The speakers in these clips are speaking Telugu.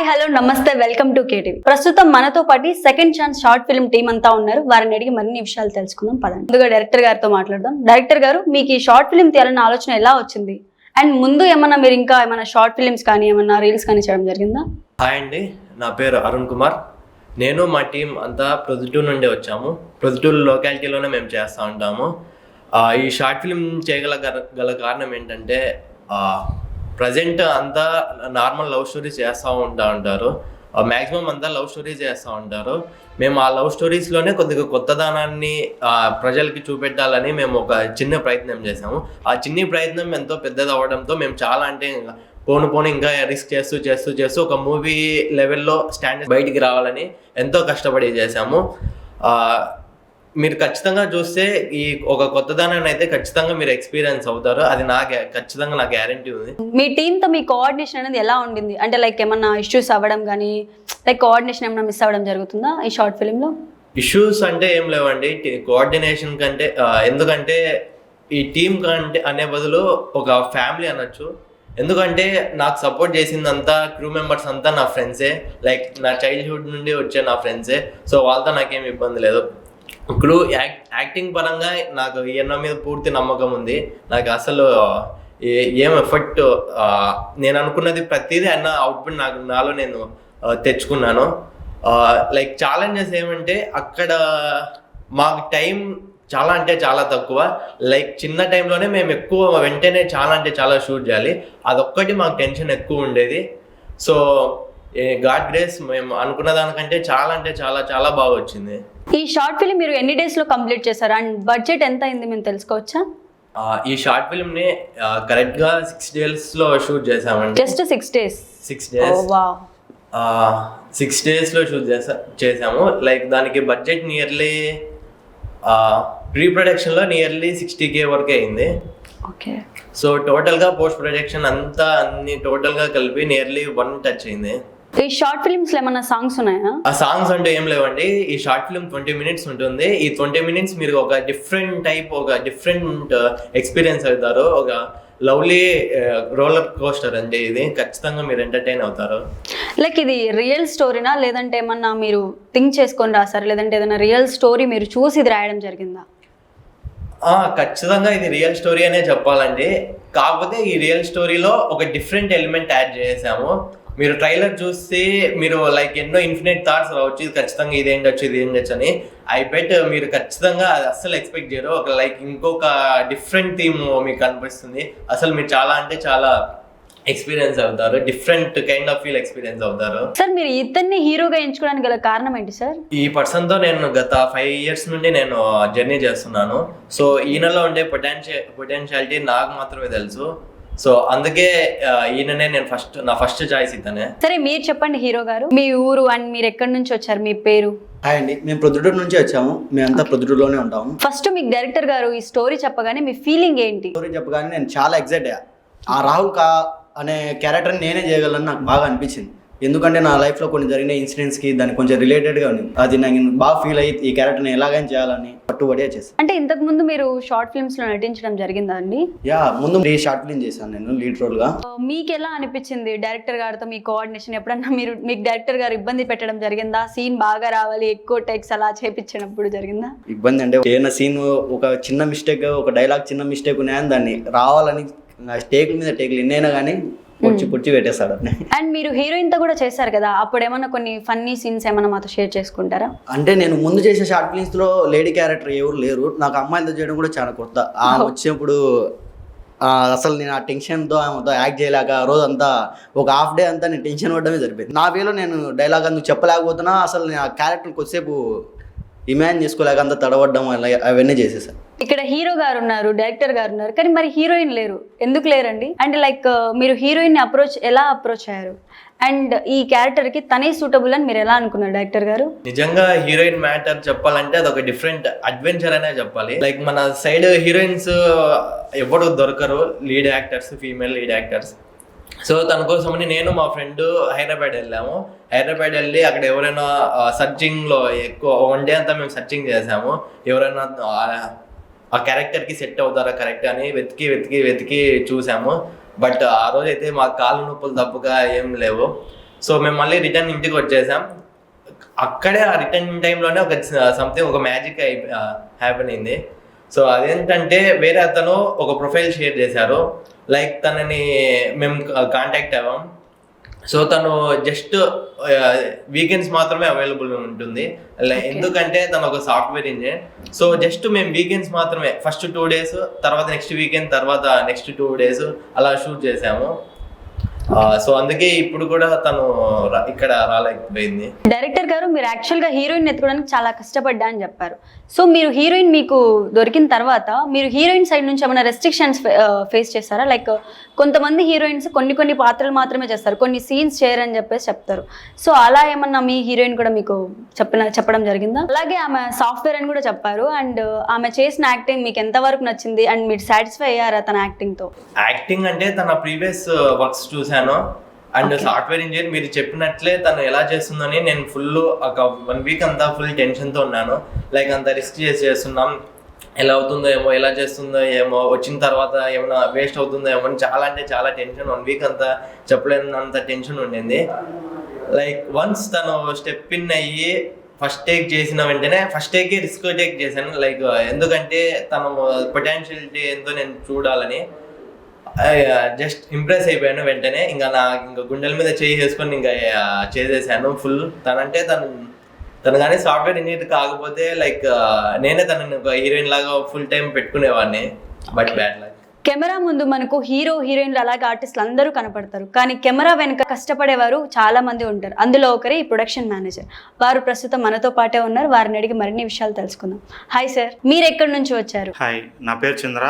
హాయ్ హలో నమస్తే వెల్కమ్ టు కేటీవీ. ప్రస్తుతం మనతో పాటు second chance short film team అంతా ఉన్నారు. వారిని అడిగి మరిన్ని విషయాలు తెలుసుకుందాం పదండి. ముందుగా డైరెక్టర్ గారితో మాట్లాడదాం. డైరెక్టర్ గారు మీకు ఈ షార్ట్ ఫిల్మ్ తీయాలన్న ఆలోచన ఎలా వచ్చింది? అండ్ ముందు ఏమన్నా మీరు ఇంకా ఏమైనా షార్ట్ ఫిల్మ్స్ కానీ ఏమన్నా రీల్స్ కానీ చేయడం జరిగిందా? హాయ్ అండి నా పేరు అరుణ్ కుమార్. నేను మా టీం అంతా ప్రొద్దుటూరు నుండి వచ్చాము. ప్రొద్దుటూరు లొకాలిటీలోనే మేము చేస్తూ ఉంటాము. ఈ షార్ట్ ఫిల్మ్ చేయగల గల కారణం ఏంటంటే ప్రజెంట్ అంతా నార్మల్ లవ్ స్టోరీస్ చేస్తూ ఉంటా ఉంటారు. మ్యాక్సిమం అంతా లవ్ స్టోరీస్ చేస్తూ ఉంటారు. మేము ఆ లవ్ స్టోరీస్లోనే కొద్దిగా కొత్తదనాన్ని ప్రజలకి చూపెట్టాలని మేము ఒక చిన్న ప్రయత్నం చేసాము ఆ చిన్ని ప్రయత్నం ఎంతో పెద్దది అవ్వడంతో మేము చాలా అంటే ఇంకా పోను పోను ఇంకా రిస్క్ చేస్తూ చేస్తూ చేస్తూ ఒక మూవీ లెవెల్లో స్టాండర్డ్ బయటికి రావాలని ఎంతో కష్టపడి చేశాము. మీరు ఖచ్చితంగా చూస్తే ఈ ఒక కొత్తదనాన్ని అయితే ఖచ్చితంగా మీరు ఎక్స్పీరియన్స్ అవుతారు. అది నా ఖచ్చితంగా నా గ్యారంటీ ఉంది. మీ టీంతో మీ కోఆర్డినేషన్ అనేది ఎలా ఉండింది? అంటే లైక్ ఏమన్నా ఇష్యూస్ అవ్వడం కానీ లైక్ కోఆర్డినేషన్ ఏమన్నా మిస్ అవ్వడం జరుగుతుందా ఈ షార్ట్ ఫిల్మ్లో? ఇష్యూస్ అంటే ఏం లేవండి. కోఆర్డినేషన్ కంటే ఎందుకంటే ఈ టీం కంటే అనే బదులు ఒక ఫ్యామిలీ అనొచ్చు. ఎందుకంటే నాకు సపోర్ట్ చేసిందంతా క్రూ మెంబర్స్ అంతా నా ఫ్రెండ్సే. లైక్ నా చైల్డ్హుడ్ నుండి వచ్చే నా ఫ్రెండ్సే. సో వాళ్ళతో నాకేం ఇబ్బంది లేదు. క్రూ యాక్ యాక్టింగ్ పరంగా నాకు ఈయన మీద పూర్తి నమ్మకం ఉంది. నాకు అసలు ఏ- ఏం ఎఫెక్ట్ నేను అనుకున్నది ప్రతిదీ అన్న అవుట్పుట్ నాకు నాలో నేను తెచ్చుకున్నాను. లైక్ ఛాలెంజెస్ ఏమంటే అక్కడ మాకు టైం చాలా అంటే చాలా తక్కువ. లైక్ చిన్న టైంలోనే మేము ఎక్కువ వెంటనే చాలా అంటే చాలా షూట్ చేయాలి. అదొక్కటి మాకు టెన్షన్ ఎక్కువ ఉండేది. సో గాడ్ గ్రేస్ మేము అనుకున్న దానికంటే చాలా అంటే చాలా చాలా బాగా వచ్చింది. ఈ షార్ట్ ఫిల్మ్ మీరు ఎన్ని డేస్లో కంప్లీట్ చేశారు? అండ్ బడ్జెట్ ఎంత అయింది మేము తెలుసుకోవచ్చా? ఈ షార్ట్ ఫిల్మ్ని కరెక్ట్గా సిక్స్ డేస్లో షూట్ చేసామండి just six days six days six డేస్లో షూట్ చేసా చేసాము లైక్ దానికి బడ్జెట్ నియర్లీ ప్రీ ప్రొడక్షన్లో నియర్లీ సిక్స్టీ కే వరకే అయింది. ఓకే సో టోటల్గా పోస్ట్ ప్రొడక్షన్ అంతా అన్ని టోటల్గా కలిపి నియర్లీ వన్ టచ్ అయింది. ఈ షార్ట్ ఫిల్మ్స్లో ఏమన్నా సాంగ్స్ ఉన్నాయా? ఆ సాంగ్స్ అంటే ఏం లేవండి. ఈ షార్ట్ ఫిల్మ్ ట్వంటీ మినిట్స్ ఉంటుంది. ఈ ట్వంటీ మినిట్స్ మీరు ఒక డిఫరెంట్ టైప్ ఒక డిఫరెంట్ ఎక్స్పీరియన్స్ అవుతారు. ఒక లవ్లీ రోలర్ కోస్టర్ అండి ఇది. ఖచ్చితంగా మీరు ఎంటర్టైన్ అవుతారు. లైక్ ఇది రియల్ స్టోరీనా? లేదంటే ఏమన్నా మీరు థింక్ చేసుకొని రాసారు? లేదంటే ఏదైనా రియల్ స్టోరీ మీరు చూసి ఇది రాయడం జరిగిందా? ఖచ్చితంగా ఇది రియల్ స్టోరీ అనే చెప్పాలండి. కాకపోతే ఈ రియల్ స్టోరీలో ఒక డిఫరెంట్ ఎలిమెంట్ యాడ్ చేసాము. మీరు ట్రైలర్ చూస్తే మీరు లైక్ ఎన్నో ఇన్ఫినిట్ థాట్స్ రావచ్చు. ఇది ఖచ్చితంగా ఇది ఏంటొచ్చు ఇది ఏంటొచ్చు అని. ఐ బెట్ మీరు ఖచ్చితంగా అది అస్సలు ఎక్స్పెక్ట్ చేయరు. ఒక లైక్ ఇంకొక డిఫరెంట్ థీమ్ మీకు అనిపిస్తుంది అసలు మీరు చాలా అంటే చాలా ఎక్స్పీరియన్స్ అవుతారు. Different kind of feel experience అవుతారు. సార్ మీరు ఇతన్ని హీరోగా ఎంచుకోవడానికి గల కారణం ఏంటి సార్ ఈ పర్సన్తో నేను గత ఫైవ్ ఇయర్స్ నుండి నేను జర్నీ చేస్తున్నాను. సో ఈయనలో ఉండే పొటెన్షియల్ పొటెన్షియాలిటీ నాకు మాత్రమే తెలుసు. సో అందుకే ఈయననే నేను ఫస్ట్ నా ఫస్ట్ చాయిస్ ఇతనే. సరే మీరు చెప్పండి హీరో గారు. మీ ఊరు అండ్ మీరు ఎక్కడి నుంచి వచ్చారు? మీ పేరు? హాయ్ అండి. మేము ప్రొద్దుటూరు నుంచి వచ్చాము. మేమంతా ప్రొద్దుటూరులోనే ఉంటాము. ఫస్ట్ మీకు డైరెక్టర్ గారు ఈ స్టోరీ చెప్పగానే మీ ఫీలింగ్ ఏంటి? స్టోరీ చెప్పగానే నేను చాలా ఎక్సైట్ అయ్యా. ఆ రాహుల్ కా అనే క్యారెక్టర్ని నేనే చేయగలను నాకు బాగా అనిపించింది. ఎందుకంటే నా లైఫ్లో కొన్ని జరిగిన ఇన్సిడెంట్స్కి దానికి కొంచెం రిలేటెడ్గా ఉంది. అది నాకు బాగా ఫీల్ అయ్యి ఈ క్యారెక్టర్ని ఎలాగైనా చేయాలని పట్టుబడి చేశాను అంటే ఇంతకు ముందు మీరు షార్ట్ ఫిల్మ్స్లో నటించడం జరిగిందా అండి? యా ముందు రీ షార్ట్ ఫిల్మ్ చేశాను నేను లీడ్ రోల్గా. ఆ, మీకు ఎలా అనిపించింది డైరెక్టర్ గారితో మీ కోఆర్డినేషన్? ఎప్పుడన్నా మీరు మీకు డైరెక్టర్ గారు ఇబ్బంది పెట్టడం జరిగిందా? సీన్ బాగా రావాలి ఎక్కువ టెక్స్ అలా చేపించినప్పుడు జరిగిందా? ఇబ్బంది అంటే ఏదైనా సీన్ ఒక చిన్న మిస్టేక్ ఒక డైలాగ్ చిన్న మిస్టేక్ ఉన్నాయని దాన్ని రావాలని టేకుల మీద టేకులు ఎన్నైనా కానీ పొడిచి పొడిచి అండ్ మీరు హీరోయిన్తో కూడా చేశారు కదా అప్పుడు ఏమన్నా కొన్ని ఫన్నీ సీన్స్ ఏమన్నా మాతో షేర్ చేసుకుంటారా? అంటే నేను ముందు చేసే షార్ట్ ఫిల్మ్స్లో లేడీ క్యారెక్టర్ ఎవరు లేరు. నాకు అమ్మాయిలతో చేయడం కూడా చాలా కొత్త. ఆమె వచ్చినప్పుడు అసలు నేను ఆ టెన్షన్తో ఆమెతో యాక్ట్ చేయలేక రోజు అంతా ఒక హాఫ్ డే అంతా నేను టెన్షన్ పడడమే సరిపోయింది. నా వేలో నేను డైలాగ్ అందుకు చెప్పలేకపోతున్నా అసలు నేను ఆ క్యారెక్టర్ కొద్దిసేపు ఇమాజిన్ చేసుకోలేక అంతా తడబడ్డం అవన్నీ చేసేసాను ఇక్కడ హీరో గారు ఉన్నారు డైరెక్టర్ గారు ఉన్నారు కానీ మరి హీరోయిన్ లేరు. ఎందుకు లేరండి? అండ్ లైక్ మీరు హీరోయిన్ అప్రోచ్ ఎలా అప్రోచ్ అయ్యారు? అండ్ ఈ క్యారెక్టర్కి తనే సూటబుల్ అని మీరు ఎలా అనుకున్నారు డైరెక్టర్ గారు? నిజంగా హీరోయిన్ మ్యాటర్ చెప్పాలంటే అది ఒక డిఫరెంట్ అడ్వెంచర్ అనే చెప్పాలి. లైక్ మన సైడ్ హీరోయిన్స్ ఎవరు దొరకరు. Lead actors female lead actors. So తన కోసమని నేను మా ఫ్రెండ్ హైదరాబాద్ వెళ్ళాము. హైదరాబాద్ వెళ్ళి అక్కడ ఎవరైనా సర్చింగ్లో ఎక్కువ వన్ డే అంతా మేము సర్చింగ్ చేసాము. ఎవరైనా ఆ- క్యారెక్టర్కి సెట్ అవుతారా? కరెక్ట్ అని వెతికి వెతికి వెతికి చూసాము. బట్ ఆ రోజు అయితే మా కాళ్ళు నొప్పులు తప్పుగా ఏం లేవు. సో మేము మళ్ళీ రిటర్న్ ఇంటికి వచ్చేసాం. అక్కడే ఆ రిటర్న్ టైంలోనే ఒక సంథింగ్ ఒక మ్యాజిక్ అయి హ్యాపెన్ అయింది. సో అదేంటంటే వేరే అతను ఒక ప్రొఫైల్ షేర్ చేశారు. లైక్ తనని మేము కాంటాక్ట్ అవ్వాం సో తను జస్ట్ వీకెండ్స్ మాత్రమే అవైలబుల్ ఉంటుంది. ఎందుకంటే తను ఒక సాఫ్ట్వేర్ ఇంజనీర్ సో జస్ట్ మేము వీకెండ్స్ మాత్రమే ఫస్ట్ టూ డేస్ తర్వాత నెక్స్ట్ వీకెండ్ తర్వాత నెక్స్ట్ టూ డేస్ అలా షూట్ చేసాము. సో అందుకే ఇప్పుడు కూడా తను ఇక్కడ రాలేకపోయింది. డైరెక్టర్ గారు మీరు యాక్చువల్గా హీరోయిన్ ఎత్తుకోవడానికి చాలా కష్టపడ్డా అని చెప్పారు. సో మీరు హీరోయిన్ మీకు దొరికిన తర్వాత మీరు హీరోయిన్ సైడ్ నుంచి ఏమైనా రెస్ట్రిక్షన్స్ ఫేస్ చేస్తారా? లైక్ కొంతమంది హీరోయిన్స్ కొన్ని కొన్ని పాత్రలు మాత్రమే చేస్తారు. కొన్ని సీన్స్ చేయరని చెప్పేసి చెప్తారు. సో అలా ఏమన్నా మీ హీరోయిన్ కూడా మీకు చెప్పిన చెప్పడం జరిగిందా? అలాగే ఆమె సాఫ్ట్వేర్ అని కూడా చెప్పారు. అండ్ ఆమె చేసిన యాక్టింగ్ మీకు ఎంతవరకు నచ్చింది? అండ్ మీరు సాటిస్ఫై అయ్యారా తన యాక్టింగ్తో యాక్టింగ్ అంటే తన ప్రీవియస్ వర్క్స్ uh, చూశాను. అండ్ సాఫ్ట్వేర్ ఇంజనీర్ మీరు చెప్పినట్లే తను ఎలా చేస్తుందని నేను ఫుల్ ఒక వన్ వీక్ అంతా ఫుల్ టెన్షన్తో ఉన్నాను. లైక్ అంత రిస్క్ చేసి చేస్తున్నాం. ఎలా అవుతుందో ఏమో ఎలా చేస్తుందో ఏమో వచ్చిన తర్వాత ఏమైనా వేస్ట్ అవుతుందో ఏమో అని చాలా అంటే చాలా టెన్షన్ వన్ వీక్ అంతా చెప్పలేనంత టెన్షన్ ఉండింది. లైక్ వన్స్ తను స్టెప్ ఇన్ అయ్యి ఫస్ట్ టేక్ చేసిన వెంటనే ఫస్ట్ టేక్ రిస్క్ టేక్ చేశాను. లైక్ ఎందుకంటే తను పొటెన్షియలిటీ ఎంతో నేను చూడాలని. జస్ట్ ఇంప్రెస్ అయిపోయాను వెంటనే. ఇంకా నా ఇంకా గుండెల మీద చేయి వేసుకొని ఇంకా చేసేసాను ఫుల్ తనంటే తను తను కానీ సాఫ్ట్వేర్ ఇంజనీర్ కాకపోతే లైక్ నేనే తనని ఒక హీరోయిన్ లాగా ఫుల్ టైం పెట్టుకునేవాడిని. బట్ బ్యాడ్ లైక్ కెమెరా ముందు మనకు హీరో హీరోయిన్లు అలాగే ఆర్టిస్టులు అందరూ కనపడతారు. కానీ కెమెరా వెనుక కష్టపడేవారు చాలా మంది ఉంటారు. అందులో ఒకరే ఈ ప్రొడక్షన్ మేనేజర్ వారు ప్రస్తుతం మనతో పాటే ఉన్నారు. వారిని అడిగి మరిన్ని విషయాలు తెలుసుకుందాం. హాయ్ సార్ మీరు ఎక్కడి నుంచి వచ్చారు? హాయ్ నా పేరు చంద్ర.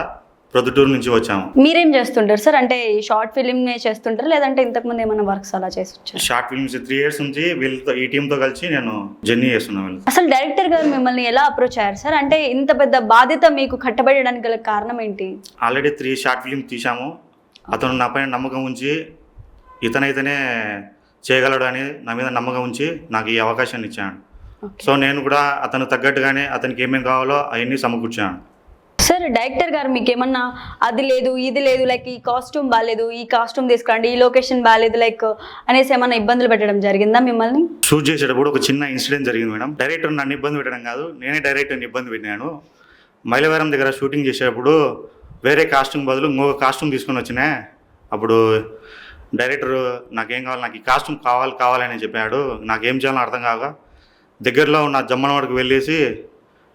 ప్రొద్దుటూరు నుంచి వచ్చాము. మీరేం చేస్తుంటారు సార్? అంటే షార్ట్ ఫిలిం చేస్తుంటారు? లేదంటే ఇంతకుముందు ఏమైనా వర్క్స్ అలా చేసి వచ్చారు? షార్ట్ ఫిల్మ్స్ త్రీ ఇయర్స్ నుంచి వీళ్ళతో ఈ టీంతో కలిసి నేను జర్నీ చేస్తున్నాను వీళ్ళతో. అసలు డైరెక్టర్ గారు మిమ్మల్ని ఎలా అప్రోచ్ అయ్యారు సార్? అంటే ఇంత పెద్ద బాధ్యత మీకు కట్టబెట్టడానికి గల కారణం ఏంటి? ఆల్రెడీ త్రీ షార్ట్ ఫిల్మ్ తీసాము అతను నా పైన నమ్మకం ఉంచి ఇతనైతేనే చేయగలడు అని నా మీద నమ్మకం ఉంచి నాకు ఈ అవకాశాన్ని ఇచ్చాడు. Okay. సో నేను కూడా అతను తగ్గట్టుగానే అతనికి ఏమేమి కావాలో అవన్నీ సమకూర్చాను. సార్ డైరెక్టర్ గారు మీకు ఏమన్నా అది లేదు ఇది లేదు లైక్ ఈ కాస్ట్యూమ్ బాగాలేదు ఈ కాస్ట్యూమ్ తీసుకురండి ఈ లొకేషన్ బాగాలేదు లైక్ అనేసి ఏమన్నా ఇబ్బందులు పెట్టడం జరిగిందా మిమ్మల్ని? షూట్ చేసేటప్పుడు ఒక చిన్న ఇన్సిడెంట్ జరిగింది మేడం. డైరెక్టర్ నన్ను ఇబ్బంది పెట్టడం కాదు నేనే డైరెక్టర్ని ఇబ్బంది పెట్టినాను. మైలవరం దగ్గర షూటింగ్ చేసేటప్పుడు వేరే కాస్ట్యూమ్ బదులు ఇంకొక కాస్ట్యూమ్ తీసుకొని వచ్చినా అప్పుడు డైరెక్టర్ నాకేం కావాలి నాకు ఈ కాస్ట్యూమ్ కావాలి కావాలని చెప్పాడు. నాకేం చేయాలో అర్థం కాక దగ్గరలో ఉన్న జమ్మనవాడికి వెళ్ళేసి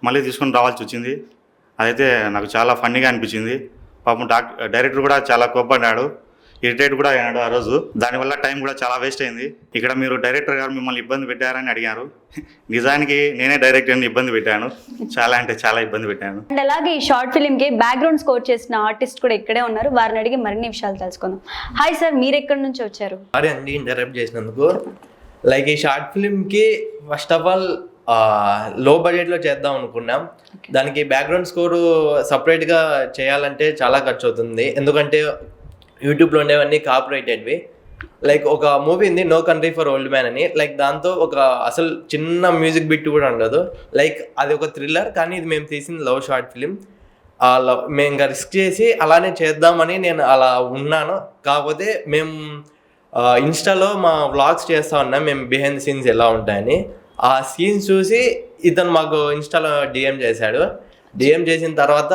మళ్ళీ తీసుకొని రావాల్సి వచ్చింది. అదైతే నాకు చాలా ఫన్నీగా అనిపించింది. పాపం డాక్ డైరెక్టర్ కూడా చాలా కోప్పడ్డాడు ఇరిటేట్ కూడా అయినాడు ఆ రోజు. దానివల్ల టైం కూడా చాలా వేస్ట్ అయింది. ఇక్కడ మీరు డైరెక్టర్ గారు మిమ్మల్ని ఇబ్బంది పెట్టారని అడిగారు. నిజానికి నేనే డైరెక్టర్ని ఇబ్బంది పెట్టాను. చాలా అంటే చాలా ఇబ్బంది పెట్టాను. అండ్ అలాగే ఈ షార్ట్ ఫిలిం కి బ్యాక్గ్రౌండ్ స్కోర్ చేసిన ఆర్టిస్ట్ కూడా ఇక్కడే ఉన్నారు. వారిని అడిగి మరిన్ని విషయాలు తెలుసుకుందాం. హాయ్ సార్ మీరు ఎక్కడి నుంచి వచ్చారు? సారీ అండి ఇంటరప్ట్ చేసినందుకు. లైక్ ఈ షార్ట్ ఫిల్మ్కి ఫస్ట్ ఆఫ్ ఆల్ లో బడ్జెట్లో చేద్దాం అనుకున్నాం. దానికి బ్యాక్గ్రౌండ్ స్కోరు సపరేట్గా చేయాలంటే చాలా ఖర్చు అవుతుంది ఎందుకంటే యూట్యూబ్లో ఉండేవన్నీ కాపరేటెడ్వి లైక్ ఒక మూవీ ఉంది no country for old man అని. లైక్ దాంతో ఒక అసలు చిన్న మ్యూజిక్ బిట్ కూడా ఉండదు. లైక్ అది ఒక థ్రిల్లర్ కానీ ఇది మేము తీసింది లవ్ షార్ట్ ఫిలిం ఆ లవ్ మేము ఇంకా రిస్క్ చేసి అలానే చేద్దామని నేను అలా ఉన్నాను. కాకపోతే మేము ఇన్స్టాలో మా వ్లాగ్స్ చేస్తా ఉన్నాం. మేము బిహైండ్ సీన్స్ ఎలా ఉంటాయని. ఆ సీన్ చూసి ఇతను మాకు ఇన్స్టాలో డిఎం చేశాడు. డిఎం చేసిన తర్వాత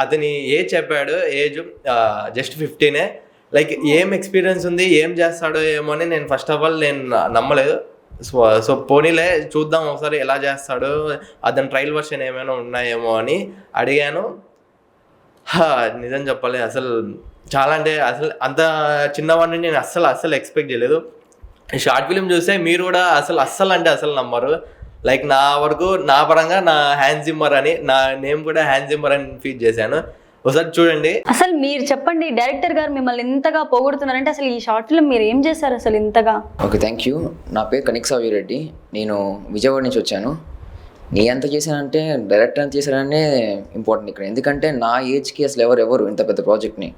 అతని ఏజ్ చెప్పాడు ఏజ్ జస్ట్ ఫిఫ్టీనే లైక్ ఏం. ఎక్స్పీరియన్స్ ఉంది ఏం చేస్తాడో ఏమో అని నేను ఫస్ట్ ఆఫ్ ఆల్ నేను నమ్మలేదు. సో సో పోనీలే చూద్దాం ఒకసారి ఎలా చేస్తాడో అతని ట్రయల్ వర్షన్ ఏమైనా ఉన్నాయేమో అని అడిగాను. హా, నిజం చెప్పాలి అసలు చాలా అంటే అసలు అంత చిన్నవాడిని నేను అస్సలు అస్సలు ఎక్స్పెక్ట్ చేయలేదు. షార్ట్ ఫిలిం చూస్తే మీరు కూడా అసలు అస్సలు అంటే అసలు నమ్మరు. లైక్ నా వరకు నా పరంగా నా హ్యాండ్ జిమ్మర్ అని నా నేమ్ కూడా హ్యాండ్ జిమ్మర్ అని ఫీడ్ చేశాను. ఒకసారి చూడండి. అసలు మీరు చెప్పండి డైరెక్టర్ గారు మిమ్మల్ని ఇంతగా పొగుడుతున్నారంటే అసలు ఈ షార్ట్ ఫిలిం మీరు ఏం చేశారు అసలు ఇంతగా? Okay thank you. నా పేరు కనిక్ రెడ్డి నేను విజయవాడ నుంచి వచ్చాను. నీ ఎంత చేశానంటే డైరెక్టర్ ఎంత చేశాననే ఇంపార్టెంట్ ఇక్కడ. ఎందుకంటే నా ఏజ్కి అసలు ఎవరు ఎవరు ఇంత పెద్ద ప్రాజెక్ట్ని?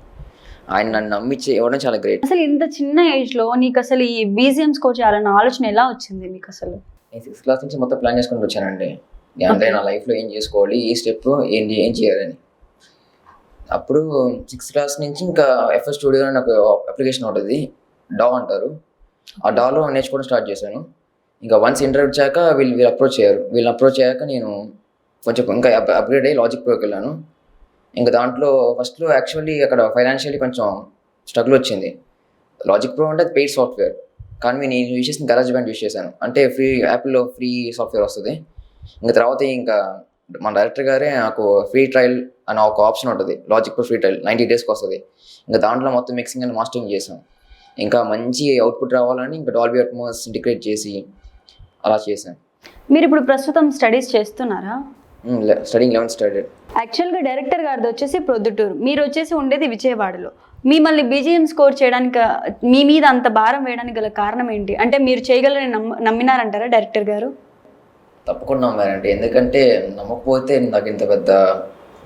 ఆయన నన్ను నమ్మించి ఇవ్వడం చాలా గ్రేట్ అసలు ఇంత చిన్న ఏజ్లో నీకు అసలు ఈ బీజిఎం స్కోర్ చేయాలన్న ఆలోచన ఎలా వచ్చింది మీకు అసలు? నేను సిక్స్త్ క్లాస్ నుంచి మొత్తం ప్లాన్ చేసుకుంటూ వచ్చానండి. నేను అంటే నా లైఫ్లో ఏం చేసుకోవాలి ఏ స్టెప్ ఏంటి ఏం చేయాలని. అప్పుడు సిక్స్త్ క్లాస్ నుంచి ఇంకా ఎఫ్ఎస్ స్టూడియో అని ఒక అప్లికేషన్ ఉంటుంది డా అంటారు. ఆ డాలో నేర్చుకోవడం స్టార్ట్ చేశాను. ఇంకా వన్స్ ఇంటర్వ్యూ వచ్చాక వీళ్ళు వీళ్ళు అప్రోచ్ అయ్యారు. వీళ్ళు అప్రోచ్ అయ్యాక నేను కొంచెం ఇంకా అప్గ్రేడ్ అయ్యి లాజిక్ ప్రోకి వెళ్ళాను. ఇంకా దాంట్లో ఫస్ట్లో యాక్చువల్లీ అక్కడ ఫైనాన్షియల్లీ కొంచెం స్ట్రగుల్ వచ్చింది. లాజిక్ ప్రో అంటే పెయిడ్ సాఫ్ట్వేర్. కానీ నేను యూజ్ చేసిన గరాజ్ బ్యాండ్ యూజ్ చేశాను. అంటే ఫ్రీ యాప్లో ఫ్రీ సాఫ్ట్వేర్ వస్తుంది. ఇంకా తర్వాత ఇంకా మన డైరెక్టర్ గారే నాకు ఫ్రీ ట్రయల్ అని ఒక ఆప్షన్ ఉంటుంది. Logic Pro free trial ninety డేస్కి వస్తుంది. ఇంకా దాంట్లో మొత్తం మిక్సింగ్ అండ్ మాస్టరింగ్ చేసాం ఇంకా మంచి అవుట్పుట్ రావాలని ఇంకా డాల్బీ అట్మోస్ ఇంటిగ్రేట్ చేసి అలా చేశాను. మీరు ఇప్పుడు ప్రస్తుతం స్టడీస్ చేస్తున్నారా? స్టడింగ్ లెవెన్ స్టార్టెడ్ యాక్చువల్గా డైరెక్టర్ గారిది వచ్చేసి ప్రొద్దుటూరు. మీరు వచ్చేసి ఉండేది విజయవాడలో. మిమ్మల్ని బీజిఎం స్కోర్ చేయడానికి మీ మీద అంత భారం వేయడానికి గల కారణం ఏంటి? అంటే మీరు చేయగలరని నమ్మ నమ్మినారంటారా డైరెక్టర్ గారు? తప్పకుండా నమ్మారండి. ఎందుకంటే నమ్మకపోతే నాకు ఇంత పెద్ద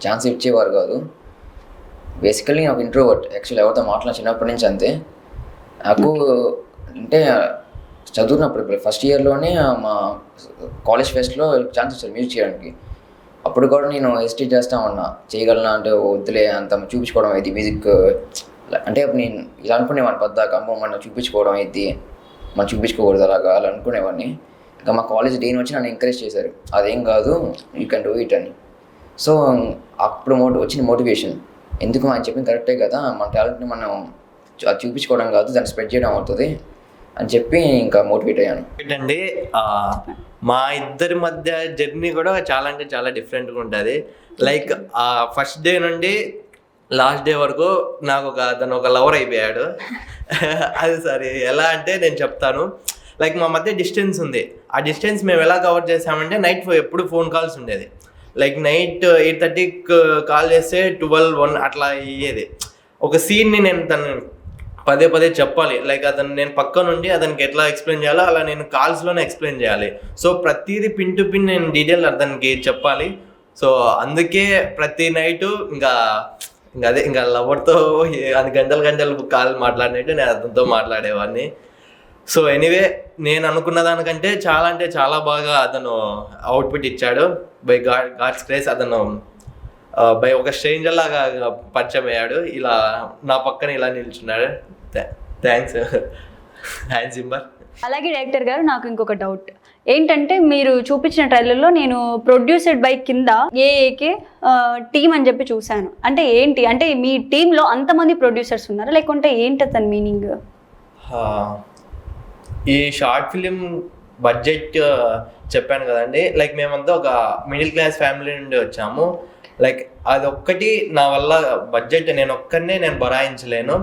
ఛాన్స్ ఇచ్చేవారు కాదు. బేసికల్లీ నాకు ఇంట్రోవర్ట్ యాక్చువల్లీ ఎవరితో మాట్లాడిన చిన్నప్పటి నుంచి అంతే. నాకు అంటే చదువుతున్నప్పుడు ఫస్ట్ ఇయర్లోనే మా కాలేజ్ ఫెస్ట్లో ఛాన్స్ ఇచ్చారు మ్యూజిక్ చేయడానికి. అప్పుడు కూడా నేను హెసిటేట్ చేస్తా ఉన్నా. చేయగలనా అంటే వద్దులే అంత చూపించుకోవడం అయితే మ్యూజిక్ అంటే నేను ఇలా అనుకునేవాడిని పెద్ద అమ్మో మనం చూపించుకోవడం అయితే మనం చూపించుకోకూడదు అలాగా అలా అనుకునేవాడిని. ఇంకా మా కాలేజ్ డేని వచ్చి నన్ను ఎంకరేజ్ చేశారు. అదేం కాదు యూ కెన్ డూ ఇట్ అని. సో అప్పుడు మోటి వచ్చిన మోటివేషన్ ఎందుకు అని చెప్పి కరెక్టే కదా మన టాలెంట్ని మనం అది చూపించుకోవడం కాదు దాన్ని స్ప్రెడ్ చేయడం అవుతుంది అని చెప్పి ఇంకా మోటివేట్ అయ్యాను. ఏంటంటే మా ఇద్దరి మధ్య జర్నీ కూడా చాలా అంటే చాలా డిఫరెంట్గా ఉంటుంది. లైక్ ఆ ఫస్ట్ డే నుండి లాస్ట్ డే వరకు నాకు ఒక తను ఒక లవర్ అయిపోయాడు. అది సరే ఎలా అంటే నేను చెప్తాను. లైక్ మా మధ్య డిస్టెన్స్ ఉంది. ఆ డిస్టెన్స్ మేము ఎలా కవర్ చేసామంటే నైట్ ఎప్పుడు ఫోన్ కాల్స్ ఉండేది. లైక్ నైట్ ఎయిట్ థర్టీకి కాల్ చేస్తే ట్వెల్వ్ వన్ అట్లా అయ్యేది. ఒక సీన్ని నేను తను పదే పదే చెప్పాలి. లైక్ అతను నేను పక్క నుండి అతనికి ఎట్లా ఎక్స్ప్లెయిన్ చేయాలో అలా నేను కాల్స్లోనే ఎక్స్ప్లెయిన్ చేయాలి. సో ప్రతిదీ పిన్ టు పిన్ నేను డీటెయిల్ అతనికి చెప్పాలి. సో అందుకే ప్రతి నైటు ఇంకా ఇంకా అదే ఇంకా లవర్తో అది గంటలు గంటలు కాల్ మాట్లాడినట్టు నేను అతనితో మాట్లాడేవాడిని. సో ఎనీవే నేను అనుకున్న దానికంటే చాలా అంటే చాలా బాగా అతను అవుట్పుట్ ఇచ్చాడు. బై గాడ్ గాడ్స్ క్రేస్ అతను uh, బై ఒక స్ట్రేంజర్ లాగా పరిచయం అయ్యాడు. ఇలా నా పక్కన ఇలా నిల్చున్నాడు. థ్యాంక్స్ హ్యాండ్ సింబర్ అలాగే డైరెక్టర్ గారు నాకు ఇంకొక డౌట్. ఏంటంటే మీరు చూపించిన ట్రైలర్లో నేను ప్రొడ్యూసర్డ్ బై కింద ఏఏకే టీమ్ అని చెప్పి చూశాను. అంటే ఏంటి? అంటే మీ టీంలో అంతమంది ప్రొడ్యూసర్స్ ఉన్నారా? లేకుంటే ఏంటి అతని మీనింగ్. ఈ షార్ట్ ఫిలిం బడ్జెట్ చెప్పాను కదండి. లైక్ మేమంతా ఒక మిడిల్ క్లాస్ ఫ్యామిలీ నుండి వచ్చాము. లైక్ అది ఒక్కటి నా వల్ల బడ్జెట్ నేను ఒక్కనే నేను భరాయించలేను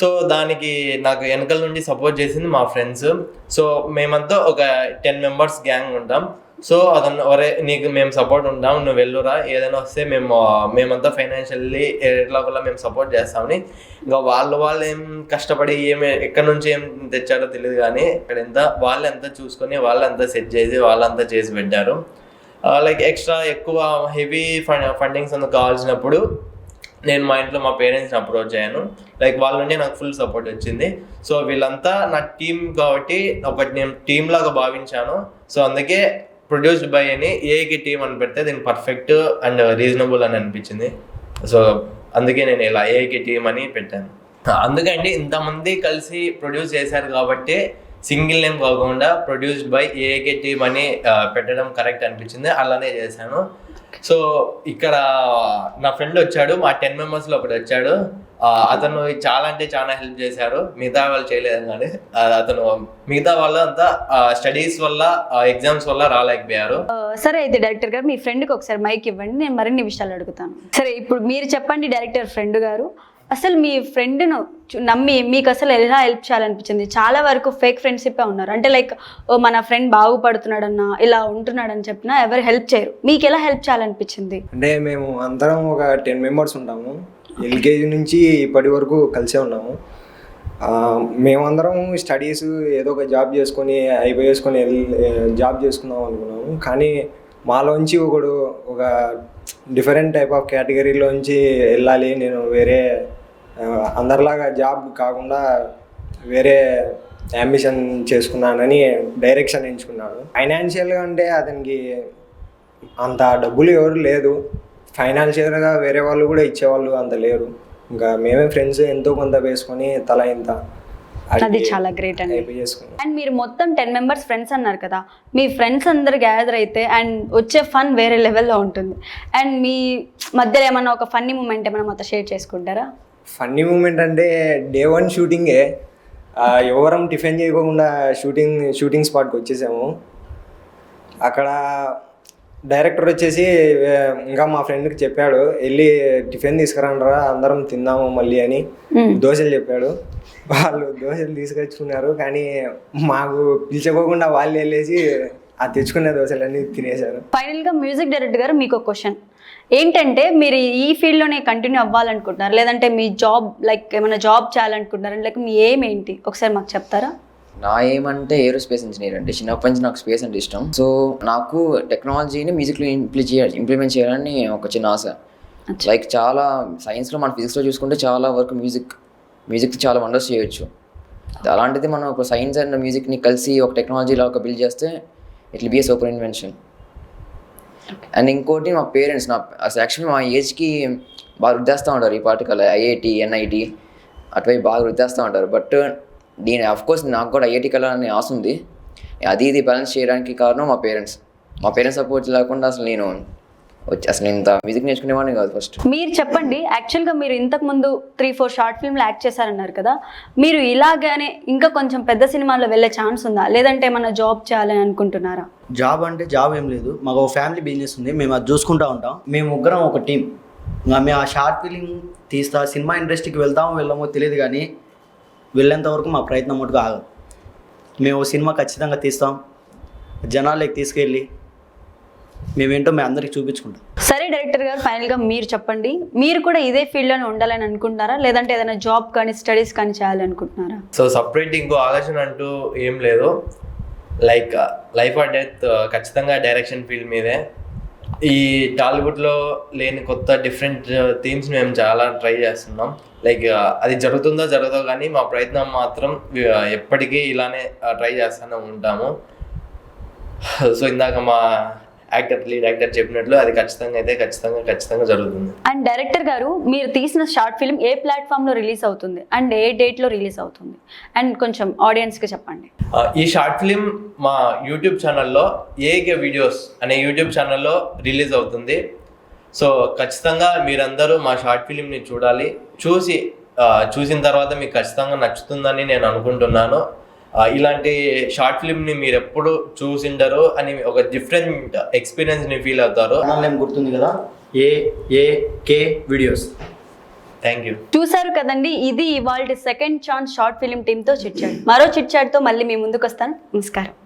సో దానికి నాకు వెనకల నుండి సపోర్ట్ చేసింది మా ఫ్రెండ్స్ సో మేమంతా ఒక టెన్ మెంబర్స్ గ్యాంగ్ ఉంటాం. సో అతను ఒరే నీకు మేము సపోర్ట్ ఉంటాం నువ్వు వెళ్ళురా ఏదైనా వస్తే మేము మేమంతా ఫైనాన్షియల్లీ ఎట్లా ఒకలా మేము సపోర్ట్ చేస్తామని. ఇంకా వాళ్ళు వాళ్ళు ఏం కష్టపడి ఏమి ఎక్కడి నుంచి ఏం తెచ్చారో తెలియదు కానీ ఇక్కడ ఎంత వాళ్ళు ఎంత చూసుకొని వాళ్ళంతా సెట్ చేసి వాళ్ళంతా చేసి పెట్టారు. లైక్ ఎక్స్ట్రా ఎక్కువ హెవీ ఫండింగ్స్ అందుకు కావాల్సినప్పుడు నేను మా ఇంట్లో మా పేరెంట్స్ని అప్రోచ్ అయ్యాను. లైక్ వాళ్ళ నుండి నాకు ఫుల్ సపోర్ట్ వచ్చింది. సో వీళ్ళంతా నా టీం కాబట్టి ఒకటి నేను టీం లాగా భావించాను. సో అందుకే ప్రొడ్యూస్డ్ బై అని ఏకి టీం అని పెడితే దీనికి పర్ఫెక్ట్ అండ్ రీజనబుల్ అని అనిపించింది. సో అందుకే నేను ఇలా ఏకి టీం అని పెట్టాను. అందుకండి ఇంతమంది కలిసి ప్రొడ్యూస్ చేశారు కాబట్టి సింగిల్ నేమ్ కాకుండా ప్రొడ్యూస్డ్ బై ఏకే టీమ్ అని పెట్టడం కరెక్ట్ అనిపించింది. అలానే చేశాను. సో ఇక్కడ నా ఫ్రెండ్ వచ్చాడు మా టెన్ మెంబర్స్లో ఒకటి వచ్చాడు. అతను చాలా అంటే చాలా హెల్ప్ చేశారు. మిగతా వాళ్ళు చేయలేదు కానీ అతను మిగతా వాళ్ళు అంతా స్టడీస్ వల్ల ఎగ్జామ్స్ వల్ల రాలేకపోయారు. సరే అయితే డైరెక్టర్ గారు మీ ఫ్రెండ్కి ఒకసారి మైక్ ఇవ్వండి నేను మరిన్ని విషయాలు అడుగుతాను. సరే ఇప్పుడు మీరు చెప్పండి డైరెక్టర్ ఫ్రెండ్ గారు. అసలు మీ ఫ్రెండ్ను నమ్మి మీకు అసలు ఎలా హెల్ప్ చేయాలనిపించింది? చాలా వరకు ఫేక్ ఫ్రెండ్షిప్పే ఉన్నారు. అంటే లైక్ మన ఫ్రెండ్ బాగుపడుతున్నాడన్నా ఇలా ఉంటున్నాడని చెప్పినా ఎవరు హెల్ప్ చేయరు. మీకు ఎలా హెల్ప్ చేయాలనిపించింది? అంటే మేము అందరం ఒక టెన్ మెంబర్స్ ఉంటాము. ఎల్కేజీ నుంచి ఇప్పటి వరకు కలిసే ఉన్నాము. మేమందరం స్టడీస్ ఏదో ఒక జాబ్ చేసుకొని అయిపోయేసుకొని జాబ్ చేసుకుందాం అనుకున్నాము. కానీ మాలోంచి ఒకడు ఒక డిఫరెంట్ టైప్ ఆఫ్ కేటగిరీలోంచి వెళ్ళాలి. నేను వేరే అందరిలాగా జాబ్ కాకుండా వేరే అంబిషన్ చేసుకున్నానని డైరెక్షన్ ఎంచుకున్నాడు ఫైనాన్షియల్గా అంటే అతనికి అంత డబ్బులు ఎవరు లేదు. ఫైనాన్షియల్గా వేరే వాళ్ళు కూడా ఇచ్చేవాళ్ళు అంత లేరు. ఇంకా మేమే ఫ్రెండ్స్ ఎంతో కొంత వేసుకొని తల ఇంత అది చాలా గ్రేట్ అండి. అండ్ మీరు మొత్తం టెన్ మెంబర్స్ ఫ్రెండ్స్ అన్నారు కదా. మీ ఫ్రెండ్స్ అందరు గ్యాదర్ అయితే అండ్ వచ్చే ఫన్ వేరే లెవెల్లో ఉంటుంది. అండ్ మీ మధ్యలో ఏమన్నా ఒక ఫన్నీ మూమెంట్ ఏమైనా మొత్తం షేర్ చేసుకుంటారా? ఫన్నీ మూమెంట్ అంటే డే వన్ షూటింగే. ఎవరం టిఫిన్ చేయకుండా షూటింగ్ షూటింగ్ స్పాట్కి వచ్చేసాము. అక్కడ డైరెక్టర్ వచ్చేసి "ఏ, ఇంకా మా ఫ్రెండ్కి చెప్పాడు వెళ్ళి టిఫిన్ తీసుకురండిరా అందరం తిందాము మళ్ళీ అని దోశలు చెప్పాడు. వాళ్ళు దోశలు తీసుకొచ్చుకున్నారు కానీ మాకు పిలిచుకోకుండా వాళ్ళు వెళ్ళేసి ఆ తెచ్చుకున్న దోశలన్నీ తినేశారు. ఫైనల్గా మ్యూజిక్ డైరెక్టర్ గారు మీకు ఒక క్వశ్చన్. ఏంటంటే మీరు ఈ ఫీల్డ్లోనే కంటిన్యూ అవ్వాలనుకుంటున్నారు? లేదంటే మీ జాబ్ లైక్ ఏమైనా జాబ్ చేయాలనుకుంటున్నారు? లేక మీ ఏం ఏంటి? ఒకసారి మాకు చెప్తారా? నా ఏమంటే ఏరోస్పేస్ ఇంజనీర్ అంటే చిన్నప్పటి నుంచి నాకు స్పేస్ అంటే ఇష్టం. సో నాకు టెక్నాలజీని మ్యూజిక్లో ఇంప్లి ఇంప్లిమెంట్ చేయాలని ఒక చిన్న ఆశ. లైక్ చాలా సైన్స్లో మన ఫిజిక్స్లో చూసుకుంటే చాలా వరకు మ్యూజిక్ మ్యూజిక్ చాలా వండర్స్ చేయొచ్చు. అలాంటిది మనం ఒక సైన్స్ అండ్ మ్యూజిక్ని కలిసి ఒక టెక్నాలజీలో ఒక బిల్డ్ చేస్తే it be a super invention and ఇంకోటి మా పేరెంట్స్ నా అసలు యాక్చువల్లీ మా ఏజ్కి బాగా వృద్ధేస్తూ ఉంటారు ఈ పాటికల్ ఐఐటి ఎన్ఐటి అటువైపు బాగా వృద్ధేస్తూ ఉంటారు. బట్ నేను అఫ్కోర్స్ నాకు కూడా ఐఐటి కలాలని ఆశ ఉంది. అది ఇది బ్యాలెన్స్ చేయడానికి కారణం మా పేరెంట్స్. మా పేరెంట్స్ సపోర్ట్ లేకుండా అసలు నేను వచ్చి అసలు ఇంత మ్యూజిక్ నేర్చుకునేవాడిని కాదు ఫస్ట్ మీరు చెప్పండి యాక్చువల్గా మీరు ఇంతకు ముందు త్రీ ఫోర్ షార్ట్ ఫిల్మ్లు యాక్ట్ చేశారన్నారు కదా మీరు ఇలాగానే ఇంకా కొంచెం పెద్ద సినిమాల్లో వెళ్ళే ఛాన్స్ ఉందా? లేదంటే ఏమన్నా జాబ్ చేయాలని అనుకుంటున్నారా? జాబ్ అంటే జాబ్ ఏం లేదు. మాకు ఒక ఫ్యామిలీ బిజినెస్ ఉంది. మేము అది చూసుకుంటూ ఉంటాం. మేము ముగ్గురం ఒక టీం మేము ఆ షార్ట్ ఫిలిం తీస్తా సినిమా ఇండస్ట్రీకి వెళ్తామో వెళ్ళామో తెలియదు కానీ వెళ్ళేంత వరకు మా ప్రయత్నం మటుకు ఆగదు. మేము సినిమా ఖచ్చితంగా తీస్తాం. జనాలకి తీసుకెళ్ళి మేమేంటో మేము అందరికి చూపించుకుంటాం. సరే డైరెక్టర్ గారు ఫైనల్గా మీరు చెప్పండి. మీరు కూడా ఇదే ఫీల్డ్లోనే ఉండాలని అనుకుంటున్నారా? లేదంటే ఏదైనా జాబ్ కానీ స్టడీస్ కానీ చేయాలనుకుంటున్నారా? సో సపరేట్ ఇంకో ఆలోచన అంటూ ఏం లేదు. లైక్ లైఫ్ ఆర్ డెత్ ఖచ్చితంగా డైరెక్షన్ ఫీల్డ్ మీదే. ఈ టాలీవుడ్లో లేని కొత్త డిఫరెంట్ థీమ్స్ మేము చాలా ట్రై చేస్తున్నాం. లైక్ అది జరుగుతుందో జరగదో కానీ మా ప్రయత్నం మాత్రం ఎప్పటికీ ఇలానే ట్రై చేస్తూనే ఉంటాము. సో ఇందాక మా యాక్టర్ లీడ్ యాక్టర్ చెప్పినట్లు అది ఖచ్చితంగా అయితే ఖచ్చితంగా ఖచ్చితంగా జరుగుతుంది. అండ్ డైరెక్టర్ గారు మీరు తీసిన షార్ట్ ఫిల్మ్ ఏ ప్లాట్ఫామ్లో రిలీజ్ అవుతుంది? అండ్ ఏ డేట్లో రిలీజ్ అవుతుంది? అండ్ కొంచెం ఆడియన్స్కి చెప్పండి. ఆ, ఈ షార్ట్ ఫిలిం మా యూట్యూబ్ ఛానల్లో ఏకే వీడియోస్ అనే యూట్యూబ్ ఛానల్లో రిలీజ్ అవుతుంది. సో ఖచ్చితంగా మీరందరూ మా షార్ట్ ఫిలింని చూడాలి. చూసి చూసిన తర్వాత మీకు ఖచ్చితంగా నచ్చుతుందని నేను అనుకుంటున్నాను. ఇలాంటి షార్ట్ ఫిలింని మీరు ఎప్పుడు చూసిండరు అని ఒక డిఫరెంట్ ఎక్స్పీరియన్స్ని ఫీల్ అవుతారు ఛానల్ ఏం గుర్తుంది కదా? A A K videos. Thank you. చూసారు కదండి ఇది ఇవాళ సెకండ్ ఛాన్స్ షార్ట్ ఫిల్మ్ టీంతో చిట్చాడు మరో చిట్చాడుతో మళ్ళీ మీ ముందుకు వస్తాను నమస్కారం.